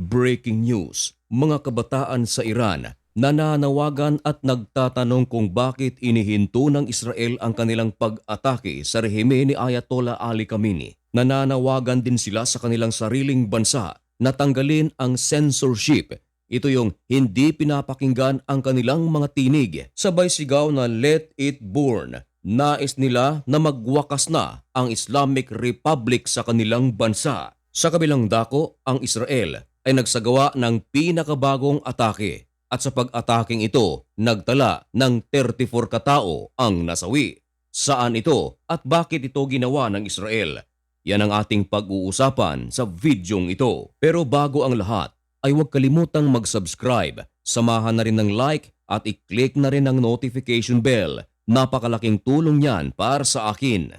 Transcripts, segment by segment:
Breaking news, mga kabataan sa Iran nananawagan at nagtatanong kung bakit inihinto ng Israel ang kanilang pag-atake sa rehime ni Ayatollah Ali Khamenei. Nananawagan din sila sa kanilang sariling bansa na tanggalin ang censorship. Ito yung hindi pinapakinggan ang kanilang mga tinig. Sabay sigaw na let it burn. Nais nila na magwakas na ang Islamic Republic sa kanilang bansa. Sa kabilang dako, ang Israel ay nagsagawa ng pinakabagong atake at sa pag-ataking ito, nagtala ng 34 katao ang nasawi. Saan ito at bakit ito ginawa ng Israel? Yan ang ating pag-uusapan sa videong ito. Pero bago ang lahat, ay huwag kalimutang mag-subscribe, samahan na rin ng like at i-click na rin ang notification bell. Napakalaking tulong yan para sa akin.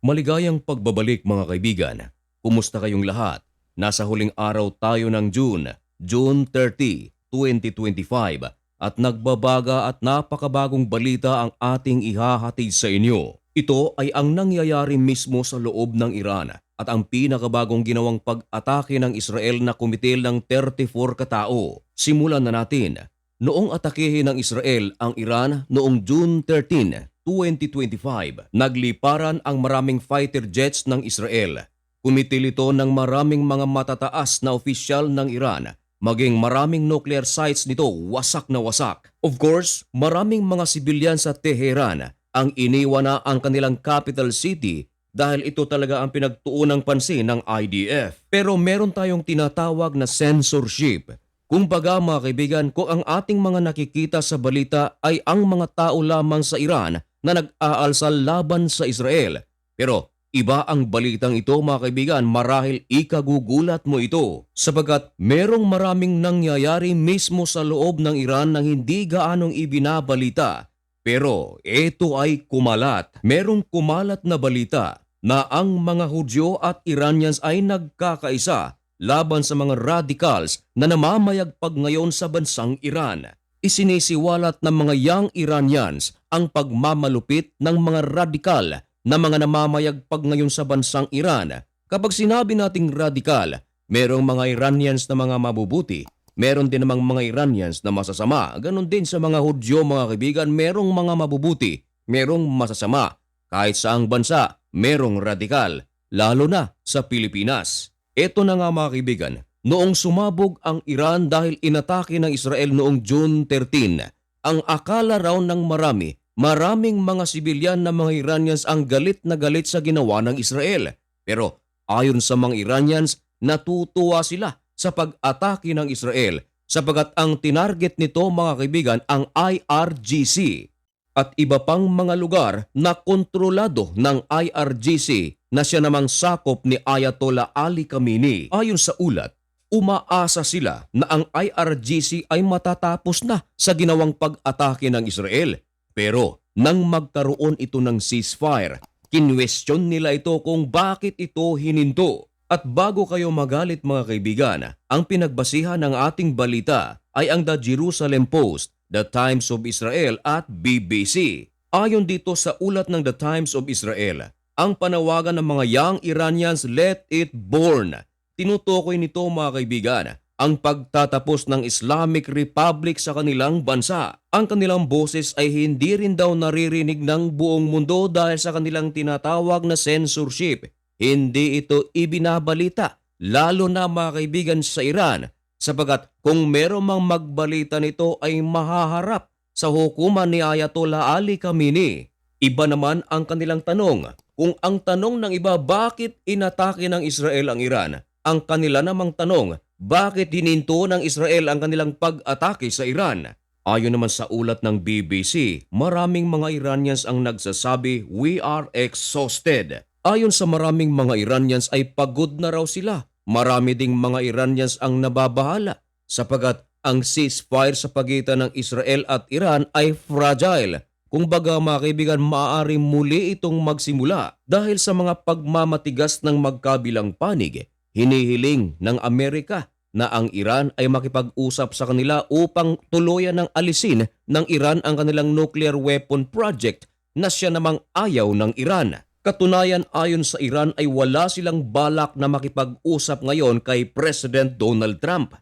Maligayang pagbabalik mga kaibigan. Kumusta kayong lahat? Nasa huling araw tayo ng June, June 30, 2025 at nagbabaga at napakabagong balita ang ating ihahatid sa inyo. Ito ay ang nangyayari mismo sa loob ng Iran at ang pinakabagong ginawang pag-atake ng Israel na kumitil ng 34 katao. Simulan na natin. Noong atakehin ng Israel ang Iran noong June 13, 2025, nagliparan ang maraming fighter jets ng Israel. Kumitil ito ng maraming mga matataas na opisyal ng Iran, maging maraming nuclear sites nito wasak na wasak. Of course, maraming mga sibilyan sa Teheran ang iniwan na ang kanilang capital city dahil ito talaga ang pinagtuunang pansin ng IDF. Pero meron tayong tinatawag na censorship. Kung baga mga kaibigan, kung ang ating mga nakikita sa balita ay ang mga tao lamang sa Iran na nag-aalsal laban sa Israel. Pero iba ang balitang ito mga kaibigan marahil ikagugulat mo ito sapagat merong maraming nangyayari mismo sa loob ng Iran na hindi gaanong ibinabalita. Pero ito ay kumalat. Merong kumalat na balita na ang mga Hudyo at Iranians ay nagkakaisa laban sa mga radicals na namamayagpag ngayon sa bansang Iran. Isinisiwalat ng mga young Iranians ang pagmamalupit ng mga radikal na mga namamayagpag ngayon sa bansang Iran. Kapag sinabi nating radikal, merong mga Iranians na mga mabubuti, meron din namang mga Iranians na masasama. Ganon din sa mga Hudyo mga kaibigan, merong mga mabubuti, merong masasama. Kahit sa ang bansa, merong radikal, lalo na sa Pilipinas. Ito na nga mga kaibigan, noong sumabog ang Iran dahil inatake ng Israel noong June 13, ang akala raw ng marami, maraming mga sibilyan na mga Iranians ang galit na galit sa ginawa ng Israel. Pero ayon sa mga Iranians, natutuwa sila sa pag-atake ng Israel sapagat ang tinarget nito mga kaibigan ang IRGC at iba pang mga lugar na kontrolado ng IRGC na siya namang sakop ni Ayatollah Ali Khamenei. Ayon sa ulat, umaasa sila na ang IRGC ay matatapos na sa ginawang pag-atake ng Israel. Pero nang magkaroon ito ng ceasefire, kinwestiyon nila ito kung bakit ito hininto. At bago kayo magalit mga kaibigan, ang pinagbasihan ng ating balita ay ang The Jerusalem Post, The Times of Israel at BBC. Ayon dito sa ulat ng The Times of Israel, ang panawagan ng mga young Iranians let it burn. Tinutukoy nito mga kaibigan ang pagtatapos ng Islamic Republic sa kanilang bansa. Ang kanilang boses ay hindi rin daw naririnig ng buong mundo dahil sa kanilang tinatawag na censorship. Hindi ito ibinabalita, lalo na mga kaibigan sa Iran, sapagat kung meron mang magbalita nito ay mahaharap sa hukuman ni Ayatollah Ali Khamenei. Iba naman ang kanilang tanong. Kung ang tanong ng iba bakit inatake ng Israel ang Iran, ang kanila namang tanong bakit hininto ng Israel ang kanilang pag-atake sa Iran? Ayon naman sa ulat ng BBC, maraming mga Iranians ang nagsasabi we are exhausted. Ayon sa maraming mga Iranians ay pagod na raw sila. Marami ding mga Iranians ang nababahala sapagat ang ceasefire sa pagitan ng Israel at Iran ay fragile. Kung baga mga kaibigan, maaari muli itong magsimula dahil sa mga pagmamatigas ng magkabilang panig. Hinihiling ng Amerika na ang Iran ay makipag-usap sa kanila upang tuluyan ng alisin ng Iran ang kanilang nuclear weapon project na siya namang ayaw ng Iran. Katunayan ayon sa Iran ay wala silang balak na makipag-usap ngayon kay President Donald Trump.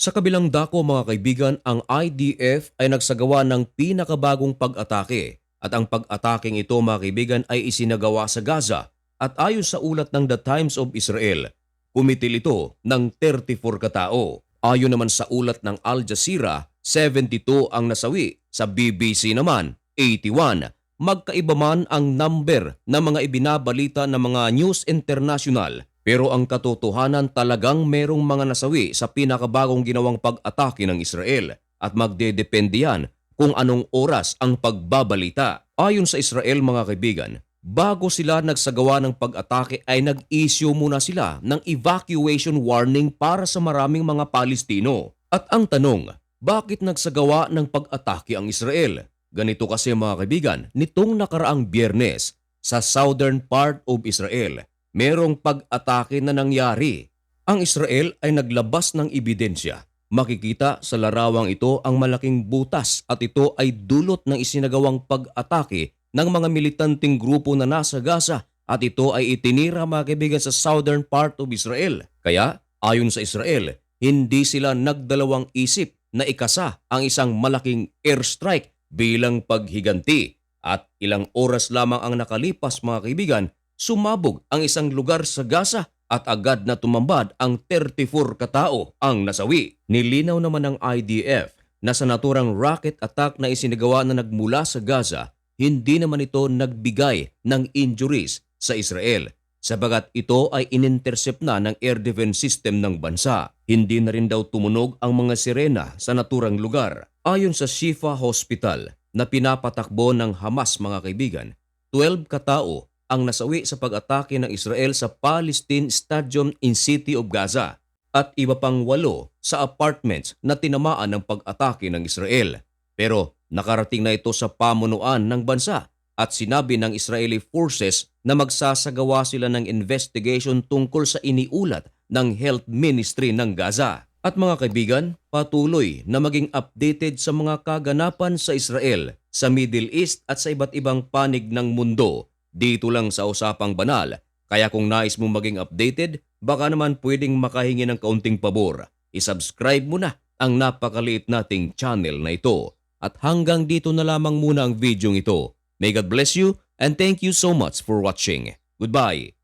Sa kabilang dako mga kaibigan, ang IDF ay nagsagawa ng pinakabagong pag-atake at ang pag-ataking ito mga kaibigan ay isinagawa sa Gaza at ayon sa ulat ng The Times of Israel, kumitil ito ng 34 katao. Ayon naman sa ulat ng Al Jazeera, 72 ang nasawi. Sa BBC naman, 81. Magkaiba man ang number ng mga ibinabalita ng mga news international pero ang katotohanan talagang merong mga nasawi sa pinakabagong ginawang pag-atake ng Israel at magdedepende yan kung anong oras ang pagbabalita. Ayon sa Israel mga kaibigan, bago sila nagsagawa ng pag-atake ay nag-issue muna sila ng evacuation warning para sa maraming mga Palestino. At ang tanong, bakit nagsagawa ng pag-atake ang Israel? Ganito kasi mga kaibigan, nitong nakaraang biyernes sa southern part of Israel, merong pag-atake na nangyari. Ang Israel ay naglabas ng ebidensya. Makikita sa larawang ito ang malaking butas at ito ay dulot ng isinagawang pag-atake ng mga militanteng grupo na nasa Gaza at ito ay itinira mga kaibigan sa southern part of Israel. Kaya, ayon sa Israel, hindi sila nagdalawang isip na ikasa ang isang malaking airstrike bilang paghiganti. At ilang oras lamang ang nakalipas mga kaibigan, sumabog ang isang lugar sa Gaza at agad na tumambad ang 34 katao ang nasawi. Nilinaw naman ng IDF na sa naturang rocket attack na isinagawa na nagmula sa Gaza, hindi naman ito nagbigay ng injuries sa Israel sabagat ito ay inintercept na ng air defense system ng bansa. Hindi na rin daw tumunog ang mga sirena sa naturang lugar. Ayon sa Shifa Hospital na pinapatakbo ng Hamas mga kaibigan, 12 katao ang nasawi sa pag-atake ng Israel sa Palestine Stadium in City of Gaza at iba pang walo sa apartments na tinamaan ng pag-atake ng Israel. Pero nakarating na ito sa pamunuan ng bansa at sinabi ng Israeli forces na magsasagawa sila ng investigation tungkol sa iniulat ng Health Ministry ng Gaza. At mga kaibigan, patuloy na maging updated sa mga kaganapan sa Israel, sa Middle East at sa iba't ibang panig ng mundo dito lang sa Usapang Banal. Kaya kung nais mong maging updated, baka naman pwedeng makahingi ng kaunting pabor. I-subscribe mo na ang napakaliit nating channel na ito. At hanggang dito na lamang muna ang video ito. May God bless you and thank you so much for watching. Goodbye.